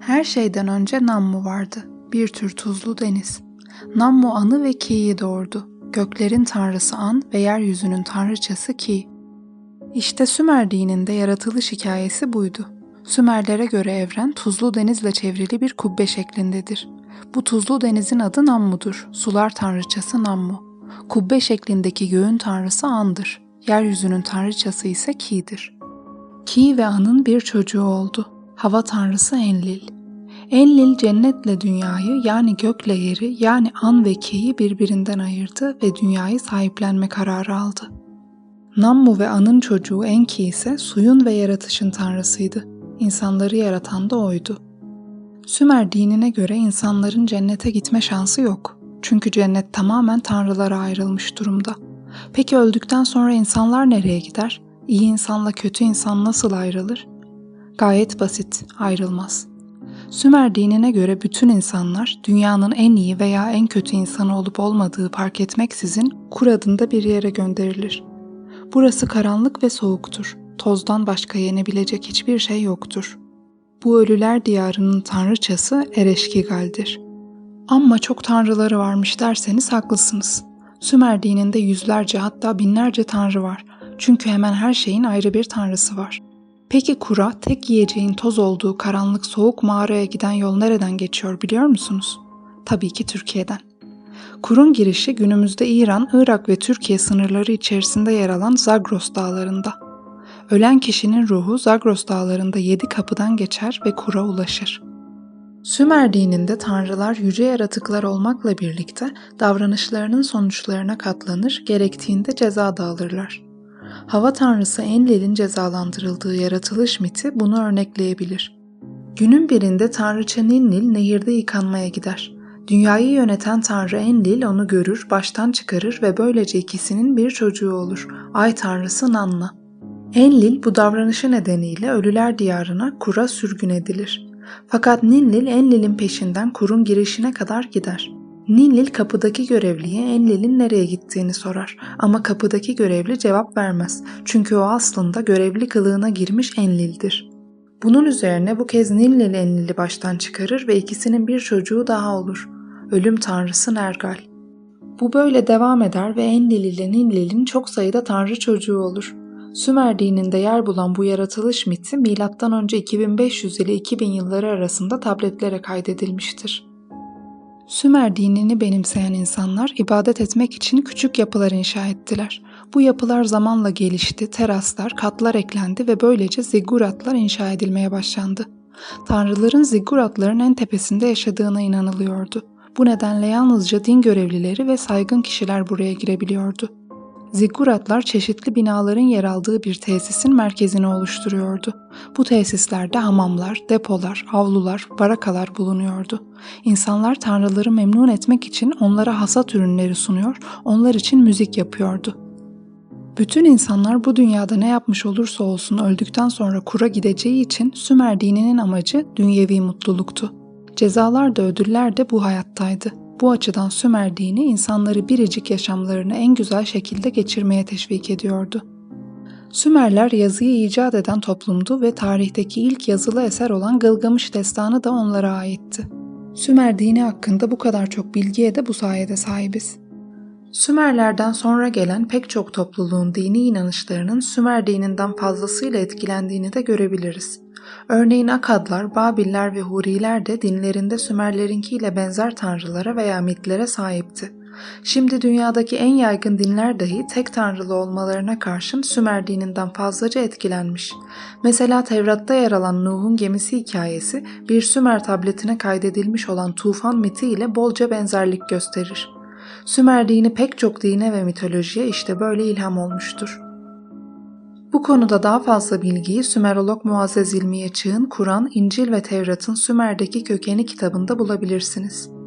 Her şeyden önce Nammu vardı, bir tür tuzlu deniz. Nammu An'ı ve Ki'yi doğurdu. Göklerin tanrısı An ve yeryüzünün tanrıçası Ki. İşte Sümer dininde yaratılış hikayesi buydu. Sümerlere göre evren tuzlu denizle çevrili bir kubbe şeklindedir. Bu tuzlu denizin adı Nammu'dur. Sular tanrıçası Nammu. Kubbe şeklindeki göğün tanrısı An'dır. Yeryüzünün tanrıçası ise Ki'dir. Ki ve An'ın bir çocuğu oldu. Hava tanrısı Enlil. Enlil cennetle dünyayı yani gökle yeri yani An ve Ki'yi birbirinden ayırdı ve dünyayı sahiplenme kararı aldı. Nammu ve An'ın çocuğu Enki ise suyun ve yaratışın tanrısıydı. İnsanları yaratan da oydu. Sümer dinine göre insanların cennete gitme şansı yok. Çünkü cennet tamamen tanrılara ayrılmış durumda. Peki öldükten sonra insanlar nereye gider? İyi insanla kötü insan nasıl ayrılır? Gayet basit, ayrılmaz. Sümer dinine göre bütün insanlar dünyanın en iyi veya en kötü insanı olup olmadığı fark etmeksizin Kur adında bir yere gönderilir. Burası karanlık ve soğuktur. Tozdan başka yenebilecek hiçbir şey yoktur. Bu ölüler diyarının tanrıçası Ereşkigal'dir. Amma çok tanrıları varmış derseniz haklısınız. Sümer dininde yüzlerce hatta binlerce tanrı var. Çünkü hemen her şeyin ayrı bir tanrısı var. Peki kura tek yiyeceğin toz olduğu karanlık soğuk mağaraya giden yol nereden geçiyor biliyor musunuz? Tabii ki Türkiye'den. Kurun girişi günümüzde İran, Irak ve Türkiye sınırları içerisinde yer alan Zagros dağlarında. Ölen kişinin ruhu Zagros dağlarında yedi kapıdan geçer ve kura ulaşır. Sümer dininde tanrılar yüce yaratıklar olmakla birlikte davranışlarının sonuçlarına katlanır, gerektiğinde ceza da alırlar. Hava tanrısı Enlil'in cezalandırıldığı yaratılış miti bunu örnekleyebilir. Günün birinde tanrıça Ninlil nehirde yıkanmaya gider. Dünyayı yöneten tanrı Enlil onu görür, baştan çıkarır ve böylece ikisinin bir çocuğu olur. Ay tanrısı Nanna. Enlil bu davranışı nedeniyle ölüler diyarına Kur'a sürgün edilir. Fakat Ninlil Enlil'in peşinden Kur'un girişine kadar gider. Ninlil kapıdaki görevliye Enlil'in nereye gittiğini sorar ama kapıdaki görevli cevap vermez çünkü o aslında görevli kılığına girmiş Enlil'dir. Bunun üzerine bu kez Ninlil Enlil'i baştan çıkarır ve ikisinin bir çocuğu daha olur. Ölüm tanrısı Nergal. Bu böyle devam eder ve Enlil ile Ninlil'in çok sayıda tanrı çocuğu olur. Sümer dininde yer bulan bu yaratılış miti M.Ö. 2500 ile 2000 yılları arasında tabletlere kaydedilmiştir. Sümer dinini benimseyen insanlar ibadet etmek için küçük yapılar inşa ettiler. Bu yapılar zamanla gelişti, teraslar, katlar eklendi ve böylece zigguratlar inşa edilmeye başlandı. Tanrıların zigguratların en tepesinde yaşadığına inanılıyordu. Bu nedenle yalnızca din görevlileri ve saygın kişiler buraya girebiliyordu. Zigguratlar çeşitli binaların yer aldığı bir tesisin merkezini oluşturuyordu. Bu tesislerde hamamlar, depolar, avlular, barakalar bulunuyordu. İnsanlar tanrıları memnun etmek için onlara hasat ürünleri sunuyor, onlar için müzik yapıyordu. Bütün insanlar bu dünyada ne yapmış olursa olsun öldükten sonra kura gideceği için Sümer dininin amacı dünyevi mutluluktu. Cezalar da ödüller de bu hayattaydı. Bu açıdan Sümer dini insanları biricik yaşamlarını en güzel şekilde geçirmeye teşvik ediyordu. Sümerler yazıyı icat eden toplumdu ve tarihteki ilk yazılı eser olan Gılgamış destanı da onlara aitti. Sümer dini hakkında bu kadar çok bilgiye de bu sayede sahibiz. Sümerlerden sonra gelen pek çok topluluğun dini inanışlarının Sümer dininden fazlasıyla etkilendiğini de görebiliriz. Örneğin Akadlar, Babiller ve Huriler de dinlerinde Sümerlerinkiyle benzer tanrılara veya mitlere sahipti. Şimdi dünyadaki en yaygın dinler dahi tek tanrılı olmalarına karşın Sümer dininden fazlaca etkilenmiş. Mesela Tevrat'ta yer alan Nuh'un gemisi hikayesi bir Sümer tabletine kaydedilmiş olan tufan miti ile bolca benzerlik gösterir. Sümer dini pek çok dine ve mitolojiye işte böyle ilham olmuştur. Bu konuda daha fazla bilgiyi Sümerolog Muazzez İlmiye Çığ'ın Kur'an, İncil ve Tevrat'ın Sümer'deki kökeni kitabında bulabilirsiniz.